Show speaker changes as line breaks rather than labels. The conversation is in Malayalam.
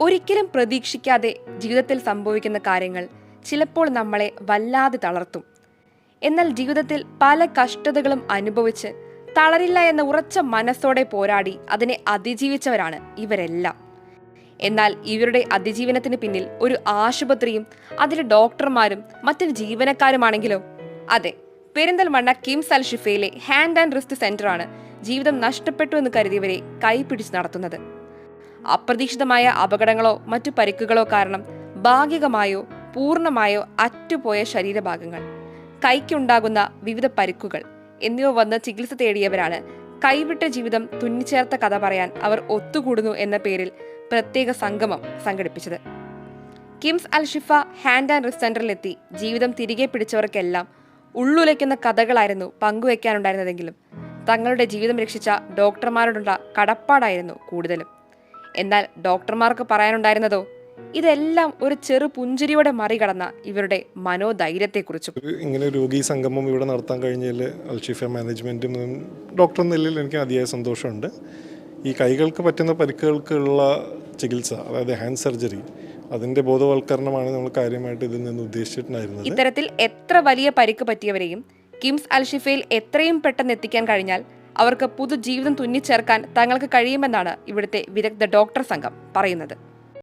ഒരിക്കലും പ്രതീക്ഷിക്കാതെ ജീവിതത്തിൽ സംഭവിക്കുന്ന കാര്യങ്ങൾ ചിലപ്പോൾ നമ്മളെ വല്ലാതെ തളർത്തും. എന്നാൽ ജീവിതത്തിൽ പല കഷ്ടതകളും അനുഭവിച്ച് തളരില്ല എന്ന ഉറച്ച മനസ്സോടെ പോരാടി അതിനെ അതിജീവിച്ചവരാണ് ഇവരെല്ലാം. എന്നാൽ ഇവരുടെ അതിജീവനത്തിന് പിന്നിൽ ഒരു ആശുപത്രിയും അതിലെ ഡോക്ടർമാരും മറ്റൊരു ജീവനക്കാരുമാണെങ്കിലോ? അതെ പെരിന്തൽമണ്ണ കിംസ് അൽ ഷിഫയിലെ ഹാൻഡ് ആൻഡ് റിസ്റ്റ് സെന്ററാണ് ജീവിതം നഷ്ടപ്പെട്ടു എന്ന് കരുതിയവരെ കൈപിടിച്ച് നടത്തുന്നത്. അപ്രതീക്ഷിതമായ അപകടങ്ങളോ മറ്റു പരിക്കുകളോ കാരണം ഭാഗികമായോ പൂർണമായോ അറ്റുപോയ ശരീരഭാഗങ്ങൾ കൈക്കുണ്ടാകുന്ന വിവിധ പരിക്കുകൾ എന്നിവ വന്ന് ചികിത്സ തേടിയവരാണ്. കൈവിട്ട ജീവിതം തുന്നിച്ചേർത്ത കഥ പറയാൻ അവർ ഒത്തുകൂടുന്നു എന്ന പേരിൽ പ്രത്യേക സംഗമം സംഘടിപ്പിച്ചത്. KIMS Alshifa hand and wrist സെന്ററിലെത്തി. ജീവിതം തിരികെ പിടിച്ചവർക്കെല്ലാം ഉള്ളുലയ്ക്കുന്ന കഥകളായിരുന്നു പങ്കുവയ്ക്കാനുണ്ടായിരുന്നതെങ്കിലും തങ്ങളുടെ ജീവിതം രക്ഷിച്ച ഡോക്ടർമാരോടുള്ള കടപ്പാടായിരുന്നു കൂടുതലും. എന്നാൽ ഡോക്ടർമാർക്ക് പറയാനുണ്ടായിരുന്നതോ? ഇതെല്ലാം ഒരു ചെറു പുഞ്ചിരിയോടെ മറികടന്ന ഇവരുടെ മനോധൈര്യത്തെക്കുറിച്ചും.
ഇങ്ങനെ രോഗി സംഗമം ഇവിടെ നടത്താൻ കഴിഞ്ഞതിൽ അൽഷിഫ മാനേജ്മെന്റും ഡോക്ടർ നിലയിൽ എനിക്ക് അതിയായ സന്തോഷമുണ്ട്. ഈ കൈകൾക്ക് പറ്റുന്ന പരിക്കുകൾക്കുള്ള ചികിത്സ അതായത് ഹാൻഡ് സർജറി അതിന്റെ ബോധവൽക്കരണമാണ് നമ്മൾ കാര്യമായിട്ട് ഇതിൽ നിന്ന് ഉദ്ദേശിച്ചിട്ടുണ്ടായിരുന്നത്.
ഇത്തരത്തിൽ എത്ര വലിയ പരിക്ക് പറ്റിയവരെയും കിംസ് അൽഷിഫയിൽ എത്രയും പെട്ടെന്ന് എത്തിക്കാൻ കഴിഞ്ഞാൽ അവർക്ക് പുതുജീവിതം തുന്നിച്ചേർക്കാൻ തങ്ങൾക്ക് കഴിയുമെന്നാണ് ഇവിടുത്തെ വിദഗ്ധ ഡോക്ടർ സംഘം പറയുന്നത്.